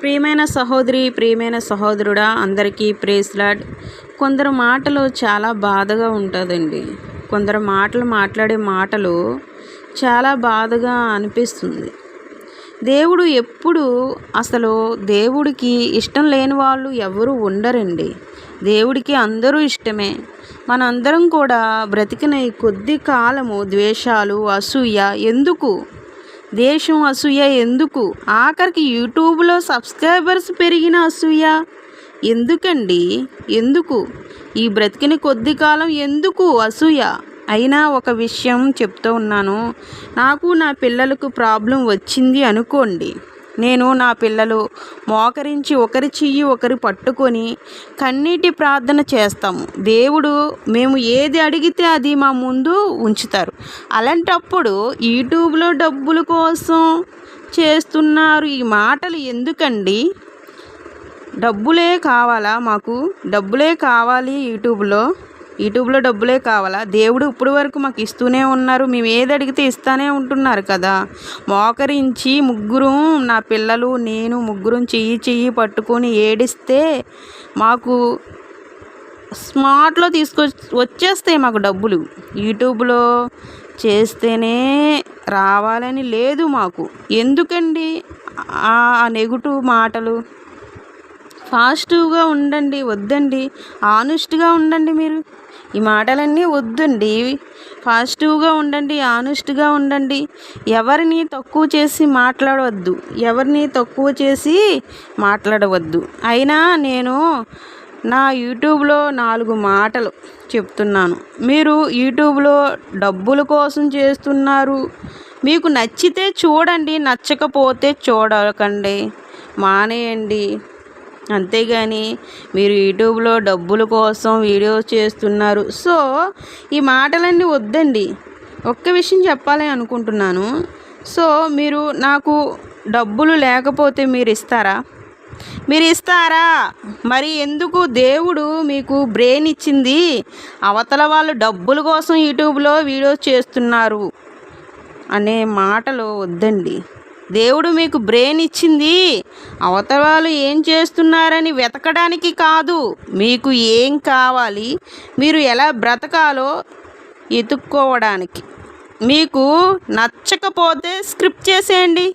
ప్రియమైన సహోదరి ప్రియమైన సహోదరుడా అందరికీ ప్రేస్లాడ్ కొందరు మాటలు చాలా బాధగా ఉంటుందండి. కొందరు మాటలు మాట్లాడే మాటలు చాలా బాధగా అనిపిస్తుంది. దేవుడు ఎప్పుడు అసలు దేవుడికి ఇష్టం లేని వాళ్ళు ఎవరు ఉండరండి. దేవుడికి అందరూ ఇష్టమే. మనందరం కూడా బ్రతికిన ఈ కొద్ది కాలము ద్వేషాలు అసూయ ఎందుకు? దేశం అసూయ ఎందుకు? ఆఖరికి యూట్యూబ్లో సబ్స్క్రైబర్స్ పెరిగిన అసూయ. ఎందుకండి? ఎందుకు? ఈ బ్రతికిన కొద్ది కాలం ఎందుకు అసూయ? అయినా ఒక విషయం చెప్తూ ఉన్నాను. నాకు నా పిల్లలకు ప్రాబ్లం వచ్చింది అనుకోండి. నేను నా పిల్లలు మోకరించి ఒకరి చెయ్యి ఒకరి పట్టుకొని కన్నీటి ప్రార్థన చేస్తాము. దేవుడు మేము ఏది అడిగితే అది మా ముందు ఉంచుతారు. అలాంటప్పుడు యూట్యూబ్లో డబ్బుల కోసం చేస్తున్నారు ఈ మాటలు ఎందుకండి? డబ్బులే కావాలా మాకు? డబ్బులే కావాలి యూట్యూబ్లో? యూట్యూబ్లో డబ్బులే కావాలా? దేవుడు ఇప్పుడు వరకు మాకు ఇస్తూనే ఉన్నారు. మేము ఏది అడిగితే ఇస్తానే ఉంటున్నారు కదా. మోకరించి ముగ్గురు నా పిల్లలు నేను ముగ్గురం చెయ్యి చెయ్యి పట్టుకొని ఏడిస్తే మాకు స్మార్ట్లో తీసుకొ వచ్చేస్తాయి మాకు డబ్బులు. యూట్యూబ్లో చేస్తేనే రావాలని లేదు మాకు. ఎందుకండి ఆ నెగిటివ్ మాటలు? పాజిటివ్గా ఉండండి వద్దండి. ఆనెస్ట్గా ఉండండి మీరు. ఈ మాటలన్నీ వద్దండి. పాజిటివ్గా ఉండండి ఆనెస్ట్గా ఉండండి. ఎవరిని తక్కువ చేసి మాట్లాడవద్దు. ఎవరిని తక్కువ చేసి మాట్లాడవద్దు. అయినా నేను నా యూట్యూబ్లో నాలుగు మాటలు చెప్తున్నాను. మీరు యూట్యూబ్లో డబ్బుల కోసం చేస్తున్నారు. మీకు నచ్చితే చూడండి నచ్చకపోతే చూడకండి. మానేయండి. అంతేగాని మీరు యూట్యూబ్లో డబ్బుల కోసం వీడియోస్ చేస్తున్నారు. సో ఈ మాటలన్నీ వద్దండి. ఒక్క విషయం చెప్పాలని అనుకుంటున్నాను. సో మీరు నాకు డబ్బులు లేకపోతే మీరు ఇస్తారా? మీరు ఇస్తారా? మరి ఎందుకు దేవుడు మీకు బ్రెయిన్ ఇచ్చింది? అవతల వాళ్ళు డబ్బుల కోసం యూట్యూబ్లో వీడియోస్ చేస్తున్నారు. అనే మాటలు వద్దండి. దేవుడు మీకు బ్రెయిన్ ఇచ్చింది. అవతల ఏం చేస్తున్నారని వెతకడానికి కాదు. మీకు ఏం కావాలి? మీరు ఎలా బ్రతకాలో ఎతుక్కోవడానికి. మీకు నచ్చకపోతే స్క్రిప్ట్ చేసేయండి.